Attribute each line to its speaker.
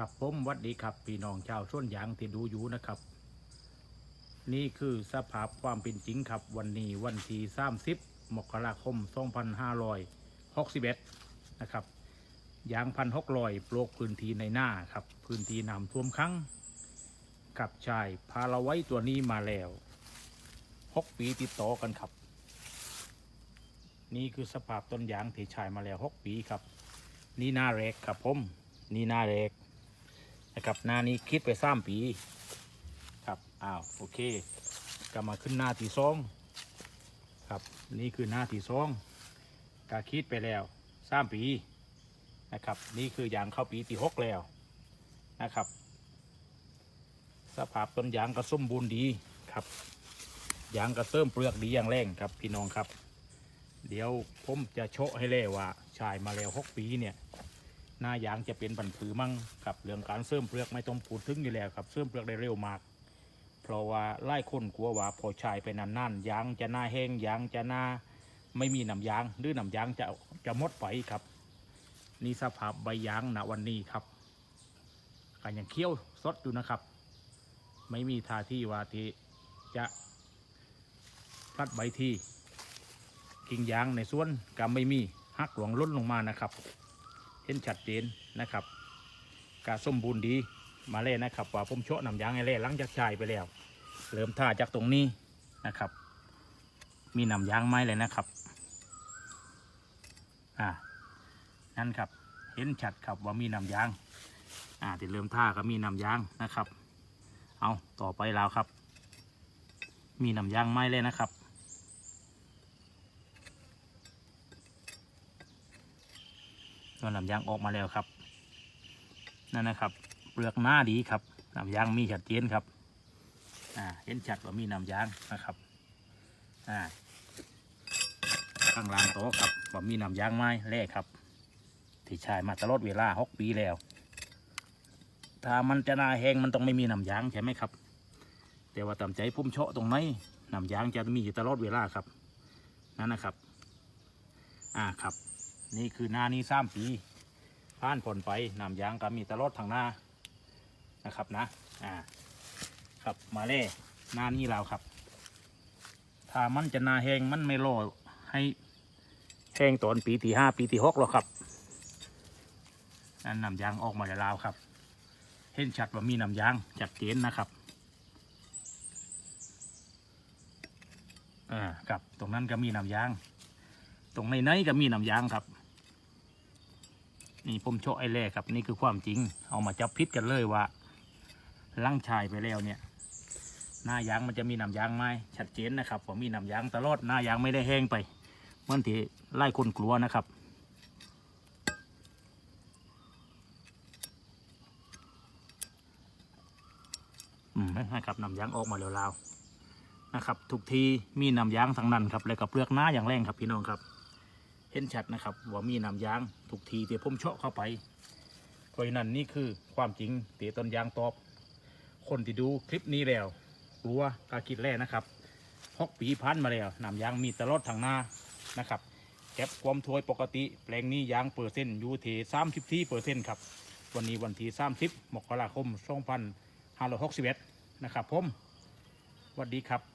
Speaker 1: ครับผมวัดดีครับพี่น้องชาวส้นยางที่ดูอยู่นะครับ นี่คือสภาพความเป็นจริงครับ วันนี้วันที่30มกราคม 2561นะครับยางพันหกลอยปลูกพื้นที่ในหน้าครับ พื้นที่น้ำท่วมครั้งกับชายพาเราไว้ตัวนี้มาแล้ว6ปีติดต่อกันครับ นี่คือสภาพต้นยางที่ชายมาแล้ว6ปีครับ นี่หน้าแรกครับผม นี่หน้าแรก นะครับหน้านี้คิดไปสามปีครับอ้าวโอเคก็มาขึ้นหน้าที่สองครับนี่คือหน้าที่สองก็คิดไปแล้วสามปีนะครับนี่คือยางเข้าปีที่หกแล้วนะครับสภาพต้นยางก็สมบูรณ์ดีครับยางก็เติมเปลือกดีอย่างแรงครับพี่น้องครับ เดี๋ยวผมจะโชว์ให้เล่ว่าชายมาแล้วหกปีเนี่ย หน้ายางจะเป็นบันผือมั่งครับเรื่องการเสริมเปลือกไม่ต้องพูดถึงอยู่แล้วครับเสริมเปลือกได้เร็วมาก เพราะว่าไล่คนกลัวว่าพอชายไปนานๆยางจะหน้าแห้งยางจะหน้าไม่มีน้ำยางหรือน้ำยางจะจะหมดไปครับ นี่สภาพใบยางณวันนี้ครับก็ยังเคี้ยวสดอยู่นะครับ ไม่มีท่าที่ว่าที่จะพลัดใบที่กิ่งยางในสวนก็ไม่มีหักหลวงล้นลงมานะครับ เห็นชัดเจนนะครับกาสมบูรณ์ดีมาเล่นะครับ ว่าผมโชะนำยางให้เล่หลังจากชายไปแล้ว เริ่มท่าจากตรงนี้นะครับ มีนำยางไม้เลยนะครับอ่านั่นครับเห็นชัดครับว่ามีนำยางอ่าที่เริ่มท่าก็มีนำยางนะครับ เอาต่อไปแล้วครับ มีนำยางไม้เลยนะครับ วน้ำยางออกมาแล้วครับ นั่นนะครับ เปลือกหน้าดีครับน้ำยางมีชัดเจนครับอ่าเห็นชัดว่ามีน้ำยางนะครับอ่าข้างล่างโต๊ะครับว่ามีน้ำยางไม้แร่ครับที่ชายมาตลอดเวลาหกปีแล้ว ถ้ามันจะนาแห้งมันต้องไม่มีน้ำยางใช่ไหมครับ แต่ว่าตามใจพุ่มเชาะตรงไหนน้ำยางจะมีอยู่ตลอดเวลาครับนั่นนะครับ อ่าครับ นี่คือหน้านี้สามปีผ่านผลไปน้ำยางก็มีตลอดทางหน้านะครับนะอ่าครับมาเล่หน้านี้แล้วครับ ถ้ามันจะนาแห้งมันไม่รอให้แห้งตอนปีที่ห้าปีที่หกหรอกครับนั่นน้ำยางออกมาแล้ว ครับ เห็นชัดว่ามีน้ำยางชัดเจนนะครับอ่าครับตรงนั้นก็มีน้ำยาง ตรงในไหนก็มีน้ำยางครับ นี่ผมโชว์ไอ้แร่ครับนี่คือความจริง เอามาจับพิษกันเลยว่าลังชายไปแล้วเนี่ย หน้ายางมันจะมีน้ำยางไหมชัดเจนนะครับผมมีน้ำยางตลอดหน้ายางไม่ได้แห้งไปเหมันที่ไล่คนกลัวนะครับอืมนะครับน้ำยางออกมาแล้วลาๆนะครับทุกทีมีน้ำยางทั้งนั้นครับ แล้วก็เปลือกหน้าอย่างแรงครับพี่น้องครับ เห็นชัดนะครับว่ามีน้ำยางทุกทีที่ผมเชาะเข้าไปเพราะนั้นนี่คือความจริงเตะต้นยางตอบ คนที่ดูคลิปนี้แล้วกลัวกาคิดแรกนะครับหกปีพันมาแล้วน้ำยางมีตลอดทางหน้านะครับเก็บความถวยปกติ แปลงนี้ยางเปอร์เซ็นต์อยู่ทีสามสิบที่เปอร์เซ็นต์ครับวันนี้วันที่สามสิบมกราคมสองพันห้าร้อยหกสิบเอ็ดนะครับผมสวัสดีครับ